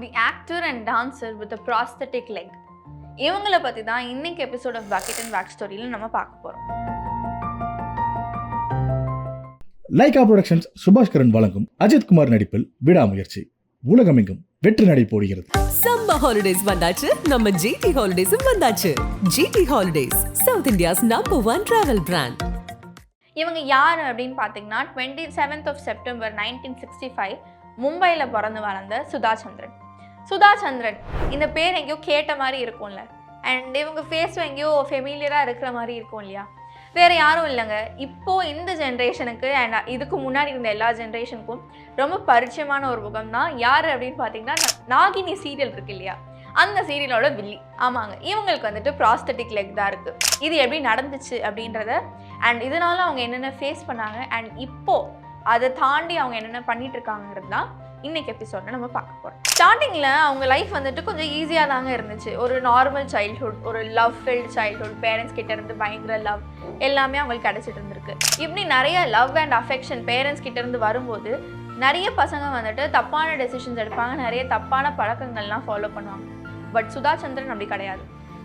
The actor and dancer with a prosthetic leg இவங்களை பற்றி தான் இன்னைக்கு episode of bucket and back ஸ்டோரியில் நம்ம பார்க்க போகிறோம் லைகா புரொடக்ஷன்ஸ் சுபாஷ் கரன் வழங்கும் அஜித் குமார் நடிப்பில் விடாமுயற்சி. உலகமெங்கும் வெற்றி நடை போடுகிறது. சம்மர் ஹாலிடேஸ் வந்தாச்சு. நம்ம ஜிடி ஹாலிடேஸும் வந்தாச்சு. GT holidays South India's number one travel brand இவங்க யார் அப்படின்னு பார்த்தீங்கன்னா twenty seventh of September nineteen sixty five மும்பையில் பிறந்து வளர்ந்த சுதா சந்திரன். சுதா சந்திரன் இந்த பேர் எங்கேயோ கேட்ட மாதிரி இருக்கும்ல. அண்ட் இவங்க ஃபேஸும் எங்கேயோ ஃபெமிலியராக இருக்கிற மாதிரி இருக்கும் இல்லையா? வேறு யாரும் இல்லைங்க. இப்போது இந்த ஜென்ரேஷனுக்கு அண்ட் இதுக்கு முன்னாடி இருந்த எல்லா ஜென்ரேஷனுக்கும் ரொம்ப பரிச்சயமான ஒரு முகம் தான் யார் அப்படின்னு பார்த்தீங்கன்னா நாகினி சீரியல் இருக்கு இல்லையா? அந்த சீரியலோட வில்லி. ஆமாங்க. இவங்களுக்கு வந்துட்டு ப்ராஸ்தட்டிக் லெக் தான் இருக்குது இது எப்படி நடந்துச்சு அப்படின்றத அண்ட் இதனால அவங்க என்னென்ன ஃபேஸ் பண்ணாங்க அண்ட் இப்போது அதை தாண்டி அவங்க என்னென்ன பண்ணிட்டு இருக்காங்கிறது தான் இன்னைக்கு எபிசோட நம்ம பார்க்க போறோம். ஸ்டார்டிங்கில் அவங்க லைஃப் வந்துட்டு கொஞ்சம் ஈஸியாக தாங்க இருந்துச்சு. ஒரு நார்மல் சைல்ட்ஹுட் ஒரு லவ் ஃபில்ட் சைல்ட்ஹுட் பேரண்ட்ஸ் கிட்ட இருந்து பயங்கர லவ் எல்லாமே அவங்களுக்கு கிடைச்சிட்டு இருந்திருக்கு. இப்படி நிறைய லவ் அண்ட் அஃபெக்ஷன் பேரண்ட்ஸ் கிட்ட இருந்து வரும்போது நிறைய பசங்க வந்துட்டு தப்பான டெசிஷன்ஸ் எடுப்பாங்க நிறைய தப்பான பழக்கங்கள்லாம் ஃபாலோ பண்ணுவாங்க. பட் சுதா சந்திரன் அப்படி கிடையாது.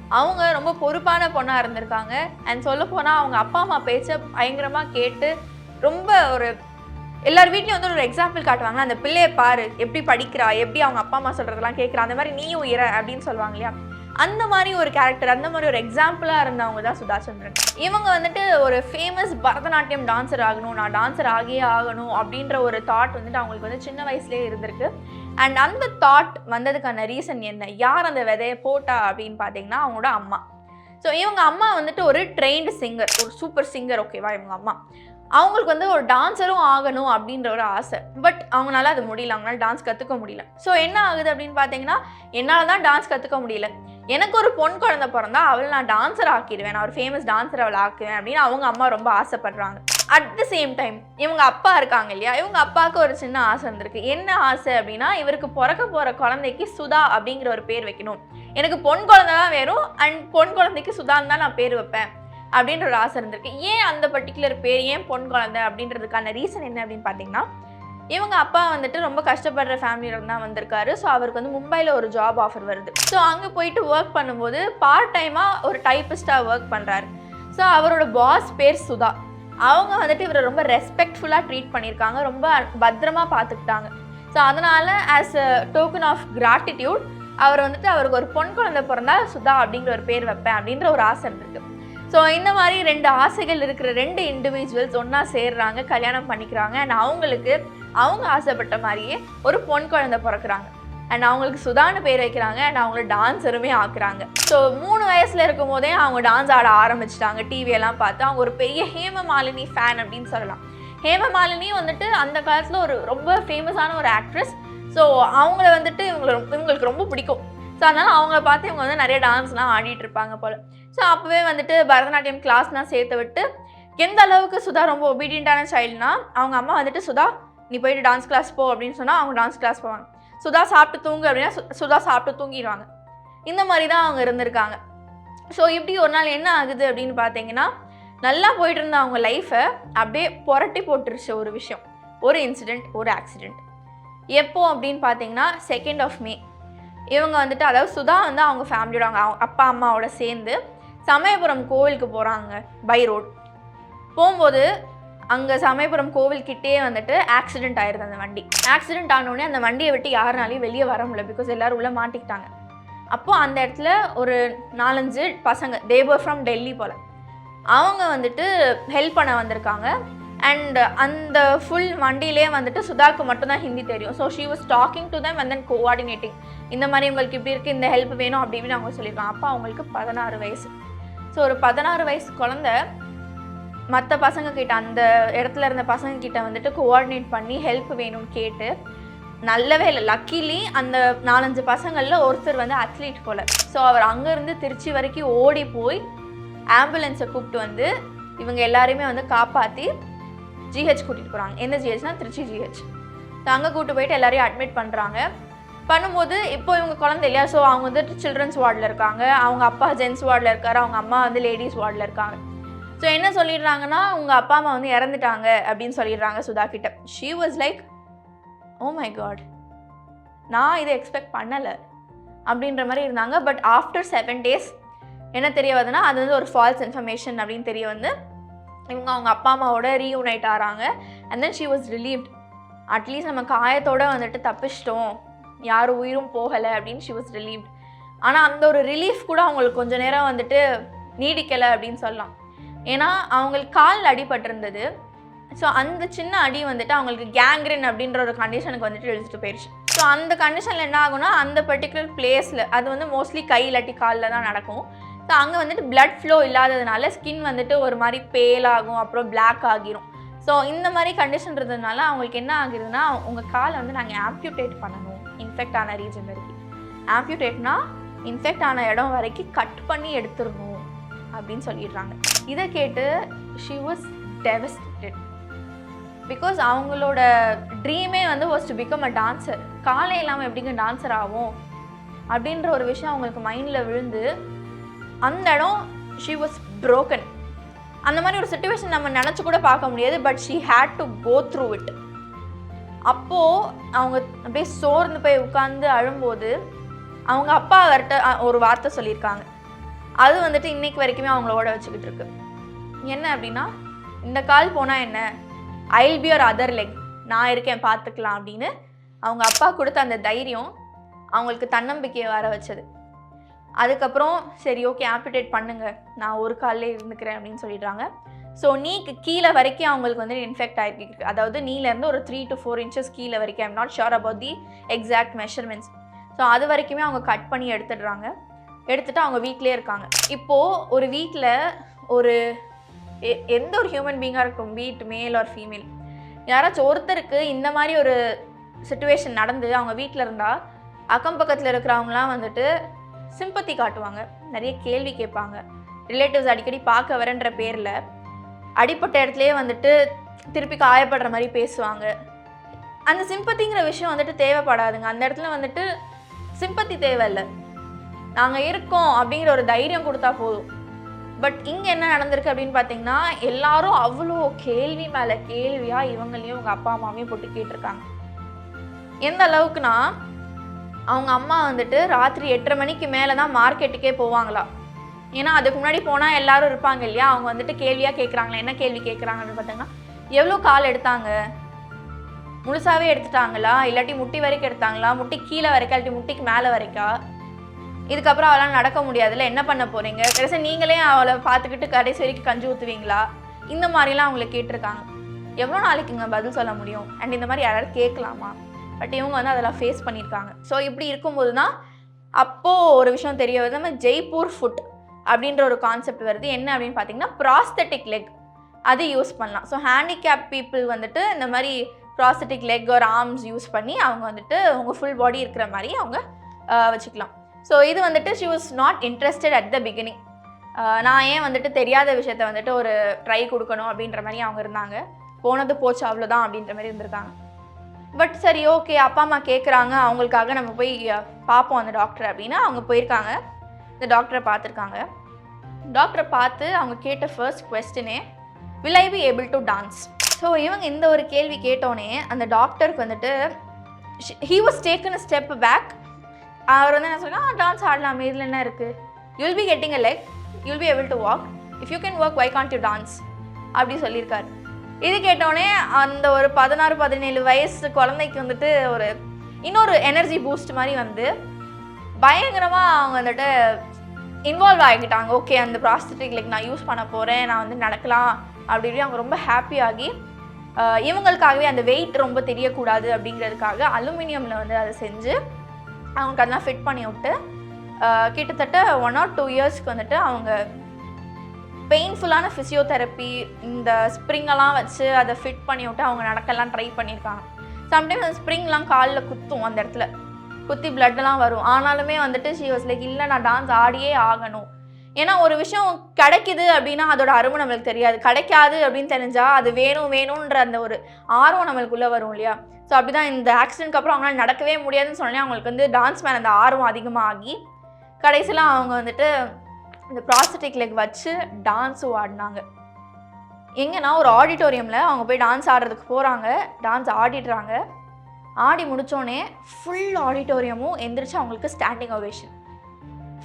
அவங்க ரொம்ப பொறுப்பான பொண்ணாக இருந்திருக்காங்க. அண்ட் சொல்ல போனால் அவங்க அப்பா அம்மா பேச்சை பயங்கரமாக கேட்டு ரொம்ப ஒரு எல்லார் வீட்லேயும் வந்து ஒரு எக்ஸாம்பிள் காட்டுவாங்க அந்த பிள்ளையை பாரு எப்படி படிக்கிறா எப்படி அவங்க அப்பா அம்மா சொல்கிறதெல்லாம் கேட்குறா அந்த மாதிரி நீயும் இற அப்படின்னு சொல்லுவாங்க இல்லையா? அந்த மாதிரி ஒரு கேரக்டர் அந்த மாதிரி ஒரு எக்ஸாம்பிளாக இருந்தவங்க தான் சுதா சந்திரன் இவங்க வந்துட்டு ஒரு ஃபேமஸ் பரதநாட்டியம் டான்சர் ஆகணும் நான் டான்சர் ஆகியே ஆகணும் அப்படின்ற ஒரு தாட் வந்துட்டு அவங்களுக்கு வந்து சின்ன வயசுலேயே இருந்திருக்கு. அண்ட் அந்த தாட் வந்ததுக்கான ரீசன் என்ன? யார் அந்த விதையை போட்டா அப்படின்னு பார்த்தீங்கன்னா அவங்களோட அம்மா. ஸோ இவங்க அம்மா வந்துட்டு ஒரு ட்ரெயின்டு சிங்கர் ஒரு சூப்பர் சிங்கர் ஓகேவா இவங்க அம்மா. அவங்களுக்கு வந்து ஒரு டான்ஸரும் ஆகணும் அப்படின்ற ஒரு ஆசை. பட் அவங்களால அது முடியல. அவங்களால டான்ஸ் கற்றுக்க முடியல. ஸோ என்ன ஆகுது அப்படின்னு பார்த்தீங்கன்னா என்னால் தான் டான்ஸ் கற்றுக்க முடியல. எனக்கு ஒரு பொன் குழந்தை பிறந்தா அவளை நான் டான்ஸர் ஆக்கிடுவேன். நான் ஒரு ஃபேமஸ் டான்ஸர் அவளை ஆக்குவேன் அப்படின்னு அவங்க அம்மா ரொம்ப ஆசைப்படுறாங்க. அட் த சேம் டைம் இவங்க அப்பா இருக்காங்க இல்லையா? இவங்க அப்பாவுக்கு ஒரு சின்ன ஆசை இருந்திருக்கு. என்ன ஆசை அப்படின்னா இவருக்கு பிறக்க போகிற குழந்தைக்கு சுதா அப்படிங்கிற ஒரு பேர் வைக்கணும். எனக்கு பொன் குழந்தை தான் வேணும். அண்ட் பொன் குழந்தைக்கு சுதான்னு தான் நான் பேர் வைப்பேன். அப்படின்ற ஒரு ஆசை இருந்திருக்கு. ஏன் அந்த பர்டிகுலர் பேர் ஏன் பொன் குழந்தை அப்படின்றதுக்கான ரீசன் என்ன அப்படின்னு பார்த்தீங்கன்னா இவங்க அப்பா வந்துட்டு ரொம்ப கஷ்டப்படுற ஃபேமிலியில தான் வந்திருக்காரு. ஸோ அவருக்கு வந்து மும்பையில் ஒரு ஜாப் ஆஃபர் வருது. ஸோ அங்கே போயிட்டு ஒர்க் பண்ணும்போது பார்ட் டைமாக ஒரு டைப்பிஸ்டாக ஒர்க் பண்ணுறாரு ஸோ அவரோட பாஸ் பேர் சுதா. அவங்க வந்துட்டு இவரை ரொம்ப ரெஸ்பெக்ட்ஃபுல்லாக ட்ரீட் பண்ணியிருக்காங்க. ரொம்ப பத்திரமா பார்த்துக்கிட்டாங்க. ஸோ அதனால் as a token of gratitude அவர் வந்துட்டு அவருக்கு ஒரு பொன் குழந்தை பிறந்தா சுதா அப்படிங்கிற ஒரு பேர் வைப்பேன் அப்படின்ற ஒரு ஆசை இருந்திருக்கு. ஸோ இந்த மாதிரி ரெண்டு ஆசைகள் இருக்கிற ரெண்டு இண்டிவிஜுவல்ஸ் ஒன்றா சேர்றாங்க கல்யாணம் பண்ணிக்கிறாங்க. அண்ட் அவங்களுக்கு அவங்க ஆசைப்பட்ட மாதிரியே ஒரு பொன் குழந்தை பிறக்கிறாங்க. அண்ட் அவங்களுக்கு சுதான்னு பேர் வைக்கிறாங்க. அண்ட் அவங்கள டான்ஸருமே ஆக்குறாங்க. ஸோ மூணு வயசில் இருக்கும் போதே அவங்க டான்ஸ் ஆட ஆரம்பிச்சிட்டாங்க. டிவியெல்லாம் பார்த்து. அவங்க ஒரு பெரிய ஹேம மாலினி ஃபேன் அப்படின்னு சொல்லலாம். ஹேம மாலினி வந்துட்டு அந்த காலத்தில் ஒரு ரொம்ப ஃபேமஸான ஒரு ஆக்ட்ரஸ் ஸோ அவங்கள வந்துட்டு இவங்களை இவங்களுக்கு ரொம்ப பிடிக்கும். ஸோ அதனால் அவங்கள பார்த்து இவங்க வந்து நிறைய டான்ஸ்லாம் ஆடிட்டு இருப்பாங்க போல். ஸோ அப்போவே வந்துட்டு பரதநாட்டியம் கிளாஸ்லாம் சேர்த்து விட்டு எந்த அளவுக்கு சுதா ரொம்ப ஒபீடியண்ட்டான சைல்டுனா அவங்க அம்மா வந்துட்டு சுதா நீ போயிட்டு டான்ஸ் கிளாஸ் போ அப்படின்னு சொன்னால் அவங்க டான்ஸ் கிளாஸ் போவாங்க. சுதா சாப்பிட்டு தூங்கு அப்படின்னா சு- சுதா சாப்பிட்டு தூங்கிடுவாங்க. இந்த மாதிரி தான் அவங்க இருந்திருக்காங்க. ஸோ இப்படி ஒரு நாள் என்ன ஆகுது அப்படின்னு பார்த்தீங்கன்னா நல்லா போயிட்டு இருந்த அவங்க லைஃப்பை அப்படியே புரட்டி போட்டுருச்சு ஒரு விஷயம். ஒரு இன்சிடெண்ட் ஒரு ஆக்சிடெண்ட் எப்போ அப்படின்னு பார்த்தீங்கன்னா செகண்ட் ஆஃப் மே இவங்க வந்துட்டு அதாவது சுதா வந்து அவங்க ஃபேமிலியோட அவங்க அவங்க அப்பா அம்மாவோட சேர்ந்து சமயபுரம் கோவிலுக்கு போகிறாங்க பை ரோட் போகும்போது அங்கே சமயபுரம் கோவில்கிட்டே வந்துட்டு ஆக்சிடென்ட் ஆயிருது அந்த வண்டி. ஆக்சிடென்ட் ஆனோடனே அந்த வண்டியை விட்டு யாருனாலையும் வெளியே வர முடியல பிகாஸ் எல்லோரும் உள்ளே மாட்டிக்கிட்டாங்க. அப்போது அந்த இடத்துல ஒரு நாலஞ்சு பசங்க தேவர் ஃப்ரம் டெல்லி போல். அவங்க வந்துட்டு ஹெல்ப் பண்ண வந்திருக்காங்க. அண்ட் அந்த ஃபுல் வண்டியிலே வந்துட்டு சுதாக்கு மட்டும்தான் ஹிந்தி தெரியும். So she was talking to them and then coordinating இந்த மாதிரி உங்களுக்கு இப்படி இருக்குது இந்த ஹெல்ப் வேணும் அப்படி இப்படின்னு அவங்க சொல்லியிருக்காங்க. அப்போ அவங்களுக்கு பதினாறு வயசு. ஸோ ஒரு பதினாறு வயசு குழந்த மற்ற பசங்க கிட்ட அந்த இடத்துல இருந்த பசங்க கிட்ட வந்துட்டு கோஆர்டினேட் பண்ணி ஹெல்ப் வேணும்னு கேட்டு நல்லவே இல்லை. லக்கிலி அந்த நாலஞ்சு பசங்களில் ஒருத்தர் வந்து அத்லீட் போல. ஸோ அவர் அங்கேருந்து திருச்சி வரைக்கும் ஓடி போய் ஆம்புலன்ஸை கூப்பிட்டு வந்து இவங்க எல்லாரையுமே வந்து காப்பாற்றி ஜிஹெச் கூட்டிகிட்டு போகிறாங்க எந்த ஜிஹெச்னா திருச்சி ஜிஹெச் ஸோ அங்கே கூப்பிட்டு போயிட்டு எல்லாரையும் அட்மிட் பண்ணுறாங்க பண்ணும்போது இப்போ இவங்க குழந்தை இல்லையா? ஸோ அவங்க வந்துட்டு சில்ட்ரன்ஸ் வார்டில் இருக்காங்க. அவங்க அப்பா ஜென்ஸ் வார்டில் இருக்காரு. அவங்க அம்மா வந்து லேடிஸ் வார்டில் இருக்காங்க. ஸோ என்ன சொல்லிடுறாங்கன்னா உங்கள் அப்பா அம்மா வந்து இறந்துட்டாங்க அப்படின்னு சொல்லிடுறாங்க சுதா கிட்ட. She was like oh my God நான் இதை எக்ஸ்பெக்ட் பண்ணலை. அப்படின்ற மாதிரி இருந்தாங்க. பட் ஆஃப்டர் செவன் டேஸ் என்ன தெரிய வருதுன்னா அது வந்து ஒரு ஃபால்ஸ் இன்ஃபர்மேஷன் அப்படின்னு தெரிய வந்து இவங்க அவங்க அப்பா அம்மாவோட ரீயூனைட் ஆகிறாங்க and then she was relieved at least நம்ம காயத்தோட வந்துட்டு தப்பிச்சிட்டோம். யார் உயிரும் போகலை அப்படின்னு ஷி வாஸ் ரிலீவ்ட் ஆனால் அந்த ஒரு ரிலீஃப் கூட அவங்களுக்கு கொஞ்ச நேரம் வந்துட்டு நீடிக்கலை அப்படின்னு சொல்லலாம். ஏன்னா அவங்களுக்கு காலில் அடிபட்டிருந்தது. ஸோ அந்த சின்ன அடி வந்துட்டு அவங்களுக்கு கேங்க்ரின் அப்படின்ற ஒரு கண்டிஷனுக்கு வந்துட்டு எழுதிட்டு போயிடுச்சு ஸோ அந்த கண்டிஷனில் என்ன ஆகும்னா அந்த பர்டிகுலர் பிளேஸில் அது வந்து மோஸ்ட்லி கை இல்லாட்டி காலில் தான் நடக்கும். ஸோ அங்கே வந்துட்டு பிளட் ஃப்ளோ இல்லாததுனால ஸ்கின் வந்துட்டு ஒரு மாதிரி பேல் ஆகும் அப்புறம் பிளாக் ஆகிரும். ஸோ இந்த மாதிரி கண்டிஷன் இருந்ததுனால அவங்களுக்கு என்ன ஆகுதுன்னா உங்கள் காலை வந்து நாங்கள் ஆம்ப்யூட்டேட் பண்ணணும். இன்ஃபெக்ட் ஆன ரீஜன் வரைக்கும் ஆம்பியூட்டேட்னா இன்ஃபெக்ட் ஆன இடம் வரைக்கும் கட் பண்ணி எடுத்துடணும் அப்படின்னு சொல்லிடுறாங்க. இதை கேட்டு ஷி வாஸ் டெவஸ்டேட்டட் பிகாஸ் அவங்களோட ட்ரீமே வந்து was to become a dancer காலை இல்லாமல் எப்படிங்க டான்சர் ஆகும்? அப்படின்ற ஒரு விஷயம் அவங்களுக்கு மைண்டில் விழுந்து அந்த இடம் ஷி வாஸ் ப்ரோக்கன் அந்த மாதிரி ஒரு சுச்சுவேஷன் நம்ம நினச்சி கூட பார்க்க முடியாது but she had to go through it அப்போது அவங்க அப்படியே சோர்ந்து போய் உட்காந்து அழும்போது அவங்க அப்பா அவர்கிட்ட ஒரு வார்த்தை சொல்லியிருக்காங்க. அது வந்துட்டு இன்னைக்கு வரைக்குமே அவங்களோட வச்சுக்கிட்டு இருக்கு. என்ன அப்படின்னா இந்த கால் போனால் என்ன? ஐல் பி ஒரு அதர் லெக் நான் இருக்கேன் பார்த்துக்கலாம் அப்படின்னு அவங்க அப்பா கொடுத்த அந்த தைரியம் அவங்களுக்கு தன்னம்பிக்கையை வர வச்சது. அதுக்கப்புறம் சரி ஓகே ஆம்பிடேட் பண்ணுங்க. நான் ஒரு காலிலே இருந்துக்கிறேன் அப்படின்னு சொல்லிடுறாங்க. ஸோ நீக்கு கீழே வரைக்கும் அவங்களுக்கு வந்து இன்ஃபெக்ட் ஆகிருக்கு அதாவது நீலேருந்து ஒரு த்ரீ டு ஃபோர் இன்ச்சஸ் கீழே வரைக்கும். I'm not sure about the exact measurements so அது வரைக்குமே அவங்க கட் பண்ணி எடுத்துடுறாங்க. எடுத்துகிட்டு அவங்க வீட்டிலே இருக்காங்க. இப்போது ஒரு வீட்டில் ஒரு எந்த ஒரு ஹியூமன் பீங்காக இருக்கும்? வீட் மேல் ஆர் ஃபீமேல் யாராச்சும் ஒருத்தருக்கு இந்த மாதிரி ஒரு சுச்சுவேஷன் நடந்து அவங்க வீட்டில் இருந்தால் அக்கம் பக்கத்தில் இருக்கிறவங்களாம் வந்துட்டு சிம்பத்தி காட்டுவாங்க. நிறைய கேள்வி கேட்பாங்க. ரிலேட்டிவ்ஸ் அடிக்கடி பார்க்க வரேன்ற பேரில் அடிப்பட்ட இடத்துலையே வந்துட்டு திருப்பி காயப்படுற மாதிரி பேசுவாங்க. அந்த சிம்பத்திங்கிற விஷயம் வந்துட்டு தேவைப்படாதுங்க. அந்த இடத்துல வந்துட்டு சிம்பத்தி தேவையில்லை. நாங்கள் இருக்கோம் அப்படிங்கிற ஒரு தைரியம் கொடுத்தா போதும். பட் இங்கே என்ன நடந்திருக்கு அப்படின்னு பார்த்தீங்கன்னா எல்லாரும் அவ்வளோ கேள்வி மேலே கேள்வியாக இவங்களையும் அவங்க அப்பா அம்மாவையும் போட்டு கேட்டிருக்காங்க. எந்த அளவுக்குன்னா அவங்க அம்மா வந்துட்டு ராத்திரி எட்டரை மணிக்கு மேலே தான் மார்க்கெட்டுக்கே போவாங்களா? ஏன்னா அதுக்கு முன்னாடி போனால் எல்லாரும் இருப்பாங்க இல்லையா? அவங்க வந்துட்டு கேள்வியாக கேட்குறாங்களா என்ன கேள்வி கேட்குறாங்கன்னு அப்படின்னு பார்த்தீங்கன்னா எவ்வளோ கால் எடுத்தாங்க? முழுசாகவே எடுத்துட்டாங்களா? இல்லாட்டி முட்டி வரைக்கும் எடுத்தாங்களா? முட்டி கீழே வரைக்கும் இல்லாட்டி முட்டிக்கு மேலே வரைக்கா? இதுக்கப்புறம் அவளால் நடக்க முடியாதுல்ல என்ன பண்ண போகிறீங்க கடைசி நீங்களே அவளை பார்த்துக்கிட்டு கடைசி வரைக்கும் கஞ்சி ஊற்றுவீங்களா இந்த மாதிரிலாம் அவங்கள கேட்டிருக்காங்க. எவ்வளோ நாளைக்குங்க பதில் சொல்ல முடியும்? அண்ட் இந்த மாதிரி யாராவது கேட்கலாமா? பட் இவங்க வந்து அதெல்லாம் ஃபேஸ் பண்ணியிருக்காங்க. ஸோ இப்படி இருக்கும்போது தான் அப்போது ஒரு விஷயம் தெரிய வருது. நம்ம ஜெய்ப்பூர் ஃபுட் அப்படின்ற ஒரு கான்செப்ட் வருது. என்ன அப்படின்னு பார்த்தீங்கன்னா ப்ராஸ்தட்டிக் லெக் அது யூஸ் பண்ணலாம். ஸோ ஹேண்டிகேப் பீப்புள் வந்துட்டு இந்த மாதிரி ப்ராஸ்தட்டிக் லெக் ஒரு ஆர்ம்ஸ் யூஸ் பண்ணி அவங்க வந்துட்டு அவங்க ஃபுல் பாடி இருக்கிற மாதிரி அவங்க வச்சுக்கலாம். ஸோ இது வந்துட்டு she was not interested at the beginning நான் ஏன் வந்துட்டு தெரியாத விஷயத்த வந்துட்டு ஒரு ட்ரை கொடுக்கணும் அப்படின்ற மாதிரி அவங்க இருந்தாங்க. போனது போச்சு அவ்வளோதான் அப்படின்ற மாதிரி இருந்திருக்காங்க. பட் சரி ஓகே அப்பா அம்மா கேட்குறாங்க அவங்களுக்காக நம்ம போய் பார்ப்போம் அந்த டாக்டர் அப்படின்னா அவங்க போயிருக்காங்க. இந்த டாக்டரை பார்த்துருக்காங்க. டாக்டரை பார்த்து அவங்க கேட்ட first கொஸ்டினே will I be able to dance so இவங்க இந்த ஒரு கேள்வி கேட்டோன்னே அந்த டாக்டருக்கு வந்துட்டு he was taken a step back அவர் வந்து என்ன சொன்னால் டான்ஸ் ஆடலாமே இதில் என்ன இருக்குது you'll be getting a leg you'll be able to walk if you can walk why can't you dance அப்படி சொல்லியிருக்காரு. இது கேட்டோடனே அந்த ஒரு பதினாறு பதினேழு வயசு குழந்தைக்கு வந்துட்டு ஒரு இன்னொரு எனர்ஜி பூஸ்ட் மாதிரி வந்து பயங்கரமாக அவங்க வந்துட்டு இன்வால்வ் ஆகிக்கிட்டாங்க. ஓகே அந்த ப்ராஸ்தட்டிக் லைக் நான் யூஸ் பண்ண போகிறேன் நான் வந்து நடக்கலாம் அப்படி இப்படி அவங்க ரொம்ப ஹாப்பி ஆகி இவங்களுக்காகவே அந்த வெயிட் ரொம்ப தெரியக்கூடாது அப்படிங்கிறதுக்காக அலுமினியமில் வந்து அதை செஞ்சு அவங்களுக்கு அதெல்லாம் ஃபிட் பண்ணி விட்டு கிட்டத்தட்ட ஒன் ஆர் டூ இயர்ஸ்க்கு வந்துட்டு அவங்க பெயின்ஃபுல்லான ஃபிசியோதெரப்பி இந்த ஸ்ப்ரிங்கெல்லாம் வச்சு அதை ஃபிட் பண்ணி விட்டு அவங்க நடக்கலாம் ட்ரை பண்ணியிருக்காங்க. சம்டைம்ஸ் அந்த ஸ்ப்ரிங்லாம் காலில் குத்தும் அந்த இடத்துல. குத்தி பிளட்லாம் வரும். ஆனாலுமே வந்துட்டு ஷி வாஸ் லைக் இல்லை நான் டான்ஸ் ஆடியே ஆகணும். ஏன்னா ஒரு விஷயம் கிடைக்குது அப்படின்னா அதோட அருமை நம்மளுக்கு தெரியாது. கிடைக்காது அப்படின்னு தெரிஞ்சால் அது வேணும் வேணுன்ற அந்த ஒரு ஆர்வம் நம்மளுக்குள்ளே வரும் இல்லையா? ஸோ அப்படிதான் இந்த ஆக்சிடென்ட்க்கு அப்புறம் அவங்களால நடக்கவே முடியாதுன்னு சொன்னே அவங்களுக்கு வந்து டான்ஸ் மேலே அந்த ஆர்வம் அதிகமாகி கடைசியில் அவங்க வந்துட்டு இந்த ப்ராஸ்தட்டிக் லெக் வச்சு டான்ஸும் ஆடினாங்க. எங்கன்னா ஒரு ஆடிட்டோரியமில் அவங்க போய் டான்ஸ் ஆடுறதுக்கு போகிறாங்க டான்ஸ் ஆடிடுறாங்க. ஆடி முடித்தோடனே ஃபுல் ஆடிட்டோரியமும் எந்திரிச்சு அவங்களுக்கு ஸ்டாண்டிங் ஒவேஷன்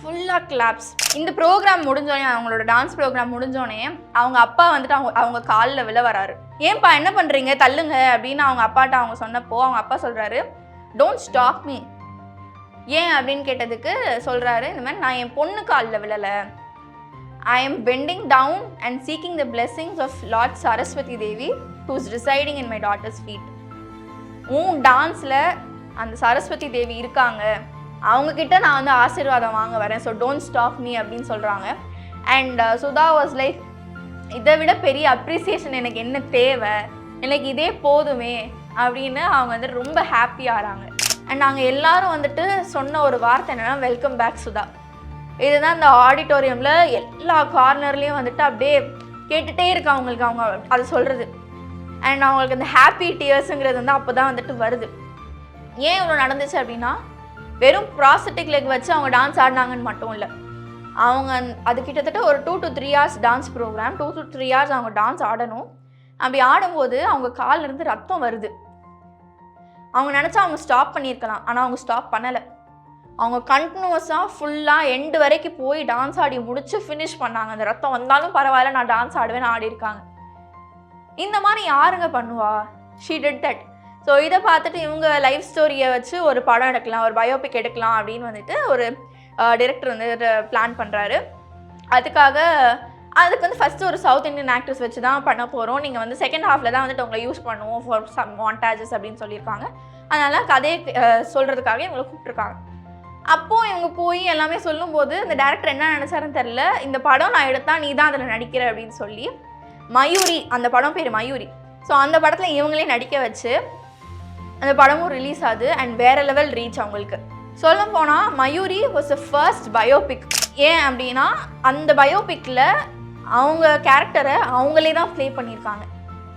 ஃபுல்லாக கிளாப்ஸ் இந்த ப்ரோக்ராம் முடிஞ்சோடனே அவங்களோட டான்ஸ் ப்ரோக்ராம் முடிஞ்சோடனே அவங்க அப்பா வந்துட்டு அவங்க அவங்க காலில் விழ வராரு. ஏன்பா என்ன பண்ணுறீங்க தள்ளுங்க அப்படின்னு அவங்க அப்பாட்ட அவங்க சொன்னப்போ அவங்க அப்பா சொல்கிறாரு டோன்ட் ஸ்டாப் மீ ஏன் அப்படின்னு கேட்டதுக்கு சொல்கிறாரு இந்த மாதிரி நான் என் பொண்ணு காலில் விழலை. I am bending down and seeking the blessings of Lord Saraswati Devi who's residing in my daughter's feet உன் டான்ஸில் அந்த சரஸ்வதி தேவி இருக்காங்க. அவங்கக்கிட்ட நான் வந்து ஆசீர்வாதம் வாங்க வரேன். ஸோ டோன்ட் ஸ்டாப் மீ அப்படின்னு சொல்கிறாங்க அண்ட் சுதா வாஸ் லைக் இதை விட பெரிய அப்ரிசியேஷன் எனக்கு என்ன தேவை? எனக்கு இதே போதுமே. அப்படின்னு அவங்க வந்து ரொம்ப ஹாப்பி ஆகிறாங்க அண்ட் நாங்கள் எல்லாரும் வந்துட்டு சொன்ன ஒரு வார்த்தை என்னென்னா வெல்கம் பேக் சுதா இதுதான் அந்த ஆடிட்டோரியமில் எல்லா கார்னர்லேயும் வந்துட்டு அப்படியே கேட்டுகிட்டே இருக்கு அவங்களுக்கு அவங்க அது சொல்கிறது அண்ட் அவங்களுக்கு அந்த ஹாப்பி டியர்ஸுங்கிறது வந்து அப்போ தான் வந்துட்டு வருது. ஏன் இவ்வளோ நடந்துச்சு அப்படின்னா வெறும் ப்ராஸ்தட்டிக் லெக் வச்சு அவங்க டான்ஸ் ஆடினாங்கன்னு மட்டும் இல்லை. அவங்க அது கிட்டத்தட்ட ஒரு two to three hours dance program two to three hours அவங்க டான்ஸ் ஆடணும். அப்படி ஆடும்போது அவங்க கால்லேருந்து ரத்தம் வருது. அவங்க நினச்சா அவங்க ஸ்டாப் பண்ணியிருக்கலாம் ஆனால் அவங்க ஸ்டாப் பண்ணலை. அவங்க கண்டினியூஸாக ஃபுல்லாக எண்டு வரைக்கும் போய் டான்ஸ் ஆடி முடிச்சு ஃபினிஷ் பண்ணாங்க. அந்த ரத்தம் வந்தாலும் பரவாயில்ல நான் டான்ஸ் ஆடுவேன்னு ஆடி இருக்காங்க இந்த மாதிரி யாருங்க பண்ணுவா? ஷீ டிட் தட் ஸோ இதை பார்த்துட்டு இவங்க லைஃப் ஸ்டோரியை வச்சு ஒரு படம் எடுக்கலாம் ஒரு பயோபிக் எடுக்கலாம் அப்படின்னு வந்துட்டு ஒரு டிரெக்டர் வந்து பிளான் பண்ணுறாரு அதுக்காக அதுக்கு வந்து ஃபஸ்ட்டு ஒரு சவுத் இந்தியன் ஆக்ட்ரஸ் வச்சு தான் பண்ண போகிறோம் நீங்கள் வந்து செகண்ட் ஹாஃபில் தான் வந்துட்டு உங்களை யூஸ் பண்ணுவோம் ஃபார் சம் மாண்டாஜஸ் அப்படின்னு சொல்லியிருக்காங்க. அதனால் கதையை சொல்கிறதுக்காக இவங்களை கூப்பிட்ருக்காங்க அப்போது இவங்க போய் எல்லாமே சொல்லும்போது இந்த டேரக்டர் என்ன நினச்சாருன்னு தெரில இந்த படம் நான் எடுத்தால் நீ தான் அதில் நடிக்கிற அப்படின்னு சொல்லி மயூரி அந்த படம் பேர் மயூரி. ஸோ அந்த படத்தில் இவங்களே நடிக்க வச்சு அந்த படமும் ரிலீஸ் ஆகுது அண்ட் வேற லெவல் ரீச் அவங்களுக்கு. சொல்ல போனால் Mayuri was a first biopic ஏன் அப்படின்னா அந்த பயோபிக்கில் அவங்க கேரக்டரை அவங்களே தான் ப்ளே பண்ணியிருக்காங்க.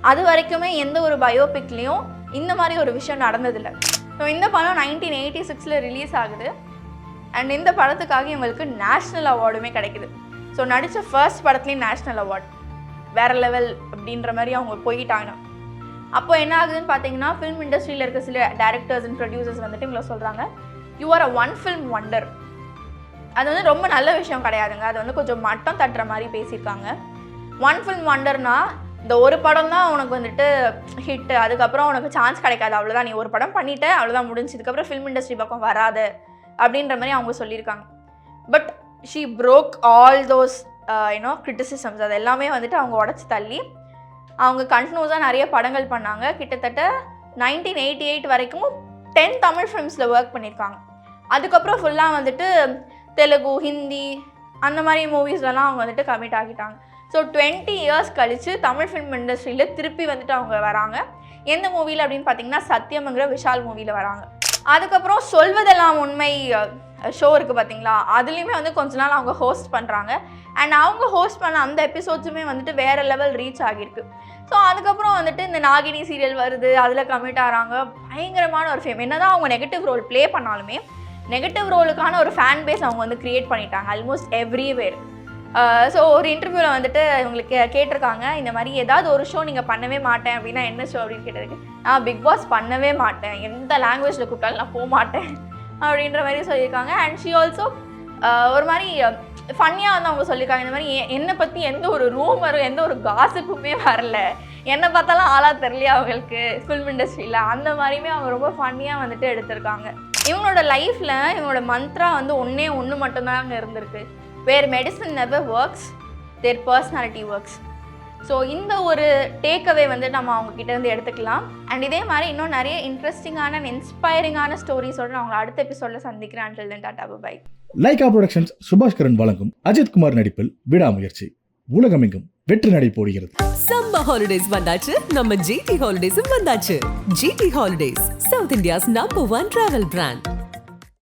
அது வரைக்குமே எந்த ஒரு பயோபிக்லேயும் இந்த மாதிரி ஒரு விஷயம் நடந்ததில்லை. ஸோ இந்த படம் நைன்டீன் எயிட்டி சிக்ஸில் ரிலீஸ் ஆகுது. அண்ட் இந்த படத்துக்காக இவங்களுக்கு நேஷ்னல் அவார்டுமே கிடைக்குது. ஸோ நடித்த ஃபர்ஸ்ட் படத்துலேயும் நேஷ்னல் அவார்டு வேற லெவல் அப்படின்ற மாதிரி அவங்க போயிட்டாங்க. அப்போ என்ன ஆகுதுன்னு பார்த்தீங்கன்னா ஃபிலிம் இண்டஸ்ட்ரியில் இருக்க சில டேரக்டர்ஸ் அண்ட் ப்ரொடியூசர்ஸ் வந்துட்டு இவங்களை சொல்கிறாங்க you are a one film wonder அது வந்து ரொம்ப நல்ல விஷயம் கிடையாதுங்க. அது வந்து கொஞ்சம் மட்டம் தட்டுற மாதிரி பேசியிருக்காங்க. ஒன் ஃபில்ம் ஒண்டர்னா இந்த ஒரு படம் தான் உனக்கு வந்துட்டு ஹிட் அதுக்கப்புறம் உனக்கு சான்ஸ் கிடைக்காது. அவ்வளோதான் நீ ஒரு படம் பண்ணிட்ட அவ்வளோதான் முடிஞ்சு. இதுக்கப்புறம் ஃபிலிம் இண்டஸ்ட்ரி பக்கம் வராது. அப்படின்ற மாதிரி அவங்க சொல்லியிருக்காங்க. But she broke all those you know criticisms அது எல்லாமே வந்துட்டு அவங்க உடச்சி தள்ளி அவங்க கண்டினியூஸாக நிறைய படங்கள் பண்ணாங்க. கிட்டத்தட்ட நைன்டீன் எயிட்டி எயிட் வரைக்கும் டென் தமிழ் ஃபிலிம்ஸில் ஒர்க் பண்ணியிருக்காங்க அதுக்கப்புறம் ஃபுல்லாக வந்துட்டு தெலுங்கு ஹிந்தி அந்த மாதிரி மூவிஸ்லலாம் அவங்க வந்துட்டு கமிட் ஆகிட்டாங்க. ஸோ டுவெண்ட்டி இயர்ஸ் கழித்து தமிழ் ஃபிலிம் இண்டஸ்ட்ரியில் திருப்பி வந்துட்டு அவங்க வராங்க. எந்த மூவியில் அப்படின்னு பார்த்தீங்கன்னா சத்தியம்ங்கிற விஷால் மூவியில் வராங்க. அதுக்கப்புறம் சொல்வதெல்லாம் உண்மை ஷோ இருக்குது பார்த்தீங்களா அதுலேயுமே வந்து கொஞ்ச நாள் அவங்க ஹோஸ்ட் பண்ணுறாங்க அண்ட் அவங்க ஹோஸ்ட் பண்ண அந்த எபிசோட்ஸுமே வந்துட்டு வேறு லெவல் ரீச் ஆகியிருக்கு. ஸோ அதுக்கப்புறம் வந்துட்டு இந்த நாகினி சீரியல் வருது அதில் கமிட் ஆகிறாங்க பயங்கரமான ஒரு ஃபேம் என்ன தான் அவங்க நெகட்டிவ் ரோல் ப்ளே பண்ணாலுமே நெகட்டிவ் ரோலுக்கான ஒரு ஃபேன் பேஸ் அவங்க வந்து க்ரியேட் பண்ணிட்டாங்க ஆல்மோஸ்ட் எவ்ரிவேர் ஸோ ஒரு இன்டர்வியூவில் வந்துட்டு இவங்களுக்கு கேட்டிருக்காங்க இந்த மாதிரி ஏதாவது ஒரு ஷோ நீங்கள் பண்ணவே மாட்டேன் அப்படின்னா என்ன ஷோ அப்படின்னு கேட்டிருக்கு நான் பிக் பாஸ் பண்ணவே மாட்டேன். எந்த லாங்குவேஜில் கூப்பிட்டாலும் நான் போக மாட்டேன். அப்படின்ற மாதிரி சொல்லியிருக்காங்க. அண்ட் ஷி ஆல்சோ ஒரு மாதிரி um, ஃபன்னியாக வந்து அவங்க சொல்லியிருக்காங்க. இந்த மாதிரி என்னை பற்றி எந்த ஒரு ரூமரும் எந்த ஒரு காசிப்புமே வரல. என்னை பார்த்தாலும் ஆளாக தெரியலையா அவங்களுக்கு? ஃபில்ம் இண்டஸ்ட்ரியில் அந்த மாதிரியுமே அவங்க ரொம்ப ஃபன்னியாக வந்துட்டு எடுத்திருக்காங்க. இவங்களோட லைஃப்பில் இவங்களோட மந்த்ரா வந்து ஒன்றே ஒன்று மட்டும்தான் அங்கே இருந்திருக்கு. வேறு medicine never works their personality works so இந்த ஒரு டேக்அவே வந்து நம்ம அவங்க கிட்ட இருந்து எடுத்துக்கலாம். அண்ட் இதே மாதிரி இன்னும் நிறைய இன்ட்ரெஸ்டிங்கான அண்ட் இன்ஸ்பைரிங்கான ஸ்டோரிஸோட நான் உங்களை அடுத்த எபிசோடில் சந்திக்கிறேன். Until then tata bye Lyca productions Subaskaran வழங்கும் அஜித் குமார் நடிப்பில் விடாமுயற்சி. உலகமெங்கும் வெற்றி நடை போடுகிறது. சம்மர் ஹாலிடேஸ் வந்தாச்சு. நம்ம ஜிடி ஹாலிடேஸும் வந்தாச்சு. GT holidays South India's number one travel brand